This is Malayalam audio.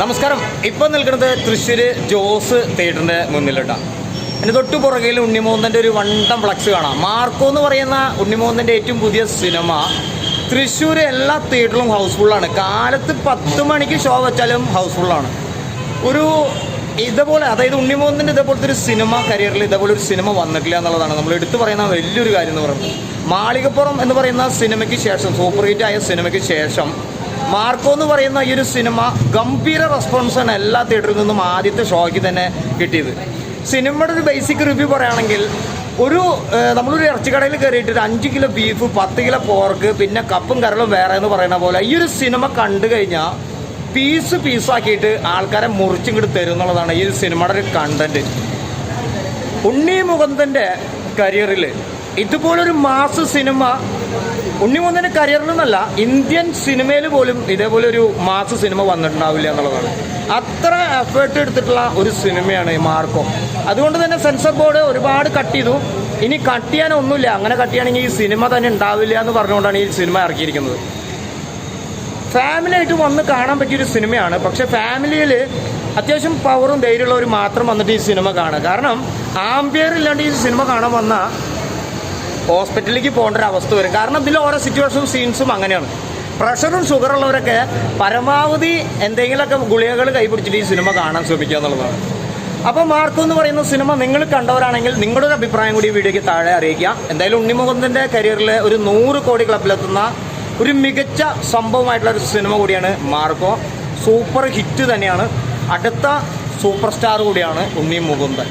നമസ്കാരം. ഇപ്പം നിൽക്കുന്നത് തൃശ്ശൂർ ജോസ് തിയേറ്ററിന്റെ മുന്നിലിട്ടാണ് എന്റെ തൊട്ടു പുറകിൽ ഉണ്ണിമോന്തന്റെ ഒരു വണ്ടം ഫ്ലക്സ് കാണാം. മാർക്കോ എന്ന് പറയുന്ന ഉണ്ണിമോന്തന്റെ ഏറ്റവും പുതിയ സിനിമ തൃശ്ശൂർ എല്ലാ തിയേറ്ററിലും ഹൗസ്ഫുള്ളാണ് കാലത്ത് പത്ത് മണിക്ക് ഷോ വെച്ചാലും ഹൗസ്ഫുള്ളാണ് ഒരു ഇതേപോലെ അതായത് ഉണ്ണിമോന്തന്റെ ഇതേപോലത്തെ ഒരു സിനിമ കരിയറിൽ ഇതേപോലെ ഒരു സിനിമ വന്നിട്ടില്ല എന്നുള്ളതാണ്. നമ്മൾ എടുത്തു പറയുന്ന വലിയൊരു കാര്യം എന്ന് പറയുന്നത്. മാളികപ്പുറം എന്ന് പറയുന്ന സിനിമയ്ക്ക് ശേഷം സൂപ്പർ ഹിറ്റ് ആയ സിനിമയ്ക്ക് ശേഷം മാർക്കോ എന്ന് പറയുന്ന ഈ ഒരു സിനിമ ഗംഭീര റെസ്പോൺസാണ് എല്ലാ തിയേറ്ററിൽ നിന്നും ആദ്യത്തെ ഷോയ്ക്ക് തന്നെ കിട്ടിയത്. സിനിമയുടെ ഒരു ബേസിക് റിവ്യൂ പറയുകയാണെങ്കിൽ ഒരു നമ്മളൊരു ഇറച്ചിക്കടയിൽ കയറിയിട്ട് ഒരു അഞ്ച് കിലോ ബീഫ് പത്ത് കിലോ പോർക്ക് പിന്നെ കപ്പും കരളും വേറെ എന്ന് പറയുന്ന പോലെ ഈ ഒരു സിനിമ കണ്ടു കഴിഞ്ഞാൽ പീസ് പീസാക്കിയിട്ട് ആൾക്കാരെ മുറിച്ചിങ്ങോട്ട് തരും എന്നുള്ളതാണ് ഈ സിനിമയുടെ ഒരു കണ്ടന്റ് ഉണ്ണി മുകുന്ദന്റെ കരിയറിൽ ഇതുപോലൊരു മാസ് സിനിമ ഉണ്ണി മുകുന്ദന്റെ കരിയറിൽ നിന്നല്ല ഇന്ത്യൻ സിനിമയിൽ പോലും ഇതേപോലെ ഒരു മാസ് സിനിമ വന്നിട്ടുണ്ടാവില്ല എന്നുള്ളതാണ്. അത്ര എഫേർട്ട് എടുത്തിട്ടുള്ള ഒരു സിനിമയാണ് ഈ മാർക്കോ. അതുകൊണ്ട് തന്നെ സെൻസർ ബോർഡ് ഒരുപാട് കട്ട് ചെയ്തു. ഇനി കട്ട് ചെയ്യാനൊന്നുമില്ല. അങ്ങനെ കട്ട് ചെയ്യുകയാണെങ്കിൽ ഈ സിനിമ തന്നെ ഉണ്ടാവില്ല എന്ന് പറഞ്ഞുകൊണ്ടാണ് ഈ സിനിമ ഇറക്കിയിരിക്കുന്നത്. ഫാമിലി ആയിട്ട് വന്ന് കാണാൻ പറ്റിയൊരു സിനിമയാണ്. പക്ഷെ ഫാമിലിയിൽ അത്യാവശ്യം പവറും ധൈര്യമുള്ളവർ മാത്രം വന്നിട്ട് ഈ സിനിമ കാണുക. കാരണം ആംബിയർ ഇല്ലാണ്ട് ഈ സിനിമ കാണാൻ വന്ന ഹോസ്പിറ്റലിലേക്ക് പോകേണ്ട ഒരു അവസ്ഥ വരും. കാരണം ഇതിൽ ഓരോ സിറ്റുവേഷനും സീൻസും അങ്ങനെയാണ്. പ്രഷറും ഷുഗർ ഉള്ളവരൊക്കെ പരമാവധി എന്തെങ്കിലുമൊക്കെ ഗുളികകൾ കൈപിടിച്ചിട്ട് ഈ സിനിമ കാണാൻ ശ്രമിക്കുക എന്നുള്ളതാണ്. അപ്പോൾ മാർക്കോ എന്ന് പറയുന്ന സിനിമ നിങ്ങൾ കണ്ടവരാണെങ്കിൽ നിങ്ങളുടെ ഒരു അഭിപ്രായം കൂടി വീഡിയോയ്ക്ക് താഴെ അറിയിക്കുക. എന്തായാലും ഉണ്ണിമുകുന്ദന്റെ കരിയറിൽ ഒരു നൂറ് കോടി ക്ലബിലെത്തുന്ന ഒരു മികച്ച സംഭവമായിട്ടുള്ള ഒരു സിനിമ കൂടിയാണ് മാർക്കോ. സൂപ്പർ ഹിറ്റ് തന്നെയാണ്. അടുത്ത സൂപ്പർ സ്റ്റാർ കൂടിയാണ് ഉണ്ണി മുകുന്ദൻ.